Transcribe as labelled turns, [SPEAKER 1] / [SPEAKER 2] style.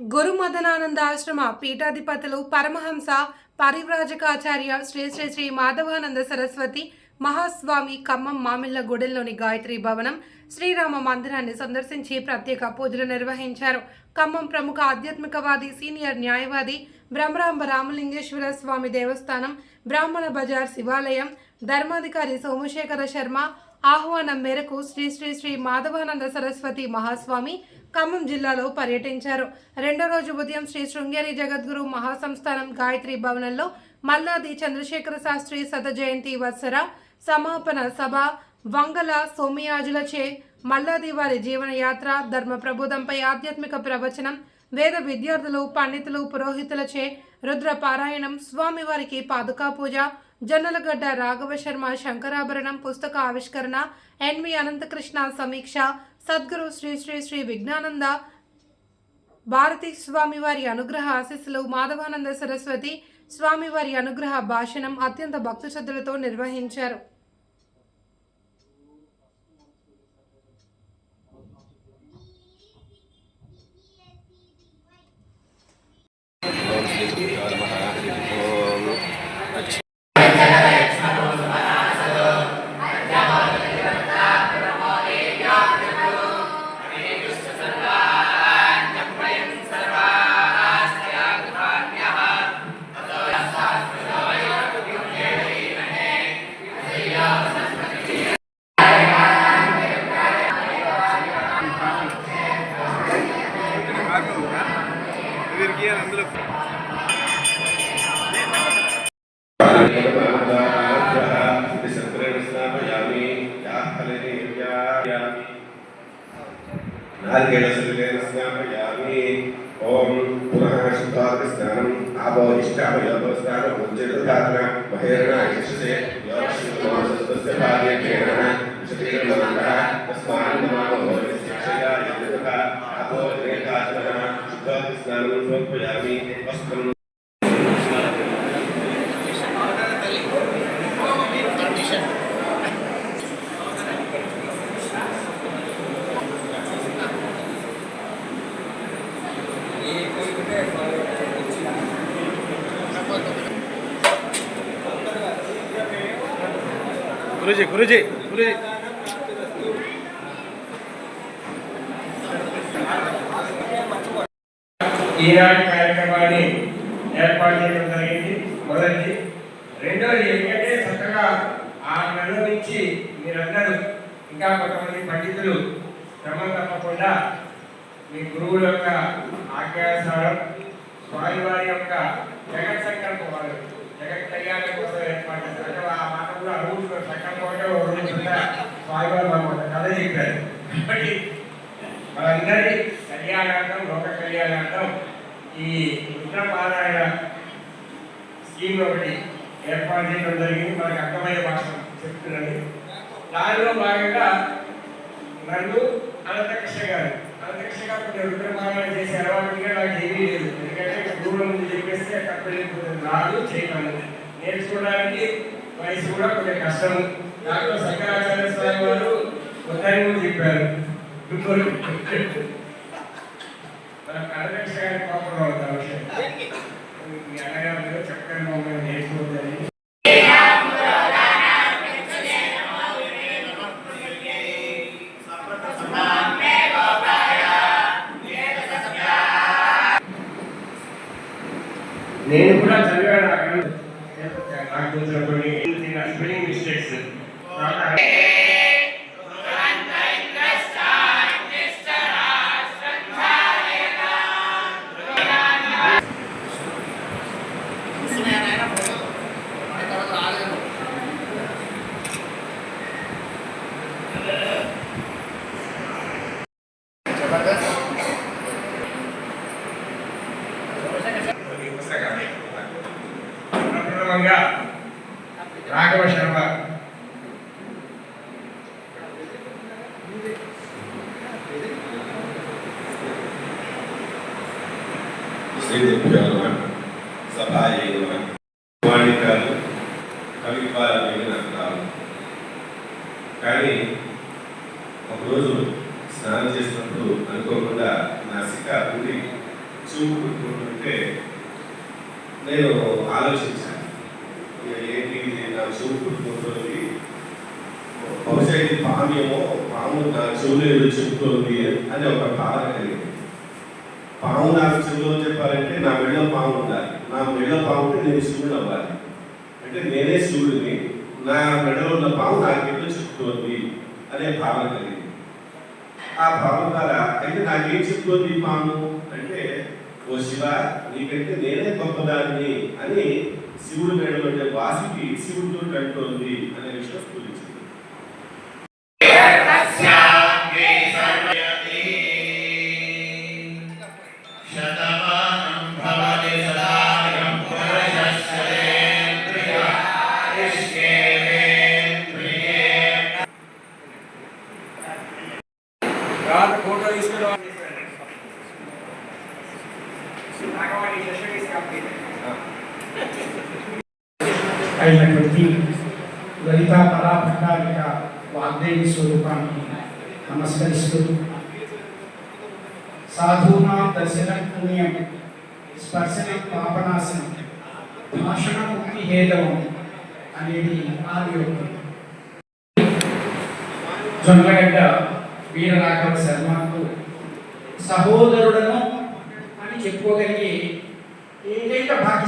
[SPEAKER 1] గురు మదనానందాశ్రమ పీఠాధిపతులు పరమహంస పరివ్రాజకాచార్య శ్రీ శ్రీ శ్రీ మాధవానంద సరస్వతి మహాస్వామి ఖమ్మం మామిళ్ళ గుడెల్లోని గాయత్రి భవనం శ్రీరామ మందిరాన్ని సందర్శించి ప్రత్యేక పూజలు నిర్వహించారు. ఖమ్మం ప్రముఖ ఆధ్యాత్మికవాది సీనియర్ న్యాయవాది బ్రహ్మరాంబ రామలింగేశ్వర స్వామి దేవస్థానం బ్రాహ్మణ బజార్ శివాలయం ధర్మాధికారి సోమశేఖర శర్మ ఆహ్వానం మేరకు శ్రీ శ్రీ శ్రీ మాధవానంద సరస్వతి మహాస్వామి ఖమ్మం జిల్లాలో పర్యటించారు. రెండో రోజు ఉదయం శ్రీ శృంగేరి జగద్గురు మహాసంస్థానం గాయత్రి భవనంలో మల్లాది చంద్రశేఖర శాస్త్రి శత జయంతి వత్సర సమాపన సభ వంగల సోమయాజులచే మల్లాది వారి జీవనయాత్ర ధర్మ ప్రబోధంపై ఆధ్యాత్మిక ప్రవచనం వేద విద్యార్థులు పండితులు పురోహితులచే రుద్ర పారాయణం స్వామివారికి పాదుకా పూజ జొన్నలగడ్డ రాఘవ శర్మ శంకరాభరణం పుస్తక ఆవిష్కరణ ఎన్వి అనంతకృష్ణ సమీక్ష. సద్గురు శ్రీ శ్రీ శ్రీ విజ్ఞానంద భారతీ స్వామివారి అనుగ్రహ ఆశీస్సులు మాధవానంద సరస్వతి స్వామివారి అనుగ్రహ భాషణం అత్యంత భక్తి శ్రద్ధలతో నిర్వహించారు.
[SPEAKER 2] नारिकेलसुल्यनस्यामयामि ॐ पुनः शुद्धाग्रस्नानम् आपोदिष्टामयोगस्नानमुच्चधात्रा महेरणा यशसे योगशिवमासस्तस्य भाग्यकेणः विषतीर्मनन्दः तस्मान् नमामो भवतिशिक्षया यजतः आपोदिरेकाचरः शुद्धाग्रस्नानं समर्पयामि वस्त्रं
[SPEAKER 3] గురుజీ గురుజీ గురుజీ.
[SPEAKER 4] ఈనాటి కార్యక్రమాన్ని ఏర్పాటు చేయడం జరిగింది. మొదటిది రెండోది ఏంటంటే చక్కగా ఆ నెల నుంచి మీరందరూ ఇంకా కొంతమంది పండితులు క్రమం తప్పకుండా మీ గురువుల యొక్క ఆజ్ఞానుసారం స్వామివారి యొక్క జగత్ సంకల్పం వారు జగత్ కళ్యాణం కోసం ఏర్పాటు చేశారు ఆ మాట కూడా అడుగుతున్న సంకల్పం అంటే ఒక రోజు కింద స్వామివారు మనకు కథ చెప్పారు. కాబట్టి మనందరి కళ్యాణార్థం లోక కళ్యాణార్థం ఈ రుద్రపారాయణ స్కీమ్ ఒకటి ఏర్పాటు చేయడం జరిగింది. మనకు అర్థమయ్యే భాష చెప్తున్నది. దానిలో భాగంగా నన్ను అనంతకృష్ణ గారు అనంతకృష్ణ గారు కొంచెం చేసే అలవాటుగా నాకు ఏమీ లేదు. ఎందుకంటే దూరం చెప్పేస్తే అక్కడ రాదు చేయగలను నేర్చుకోవడానికి వయసు కూడా కొంచెం కష్టం. దాంట్లో శంకరాచార్య స్వామి వారు కొత్తని చెప్పారు. నేను కూడా చదివాను. నాకు తెలిసిన కొన్ని స్పెల్లింగ్ మిస్టేక్స్. ప్రప్రథమంగా రాఘవ శర్మ.
[SPEAKER 2] శ్రీ గురుభ్యో వాణికాలు రావు కానీ ఒకరోజు స్నానం చేసినప్పుడు అనుకోకుండా నా సిక్క ఊరి చూ నేను ఆలోచించాను. ఏంటి నాకు చెవులు చెవు బహుశా ఇది పామేమో పాము నా చెవులు ఏదో చెప్తుంది అని ఒక భావన కలిగింది. పాము నాకు చెవులో చెప్పాలంటే నా మెడలో పాము ఉండాలి. నా మెడలో పాము ఉంటే నేను శివుడు అవ్వాలి. అంటే నేనే శివుడిని నా మెడలో ఉన్న పాము నాకేదో చెప్తుంది అనే భావన కలిగింది. ఆ భావన ద్వారా అయితే నాకేం చెప్తుంది పాము అంటే ఓ శివ నీకంటే నేనే గొప్పదాన్ని అని శివుడి మెడలో ఉండే వాసికి శివుడితో అంటోంది అనే విషయం స్ఫురించింది.
[SPEAKER 5] శతమానం భవతి సదాయం పురుషశ్చరేంద్రియ
[SPEAKER 6] అయినటువంటి లలితా పరాభట్టారిక వాగ్దేవి స్వరూపాన్ని నమస్కరిస్తూ సాధూనాం దర్శనం పుణ్యం స్పర్శనం పాపనాశనం భాషణ ముక్తి హేదవం అనేది ఆదియోక్తి జొన్నగడ్డ వీరరాఘవ శర్మకు సహోదరుడను అని చెప్పుకోగలిగే e quem que apaga?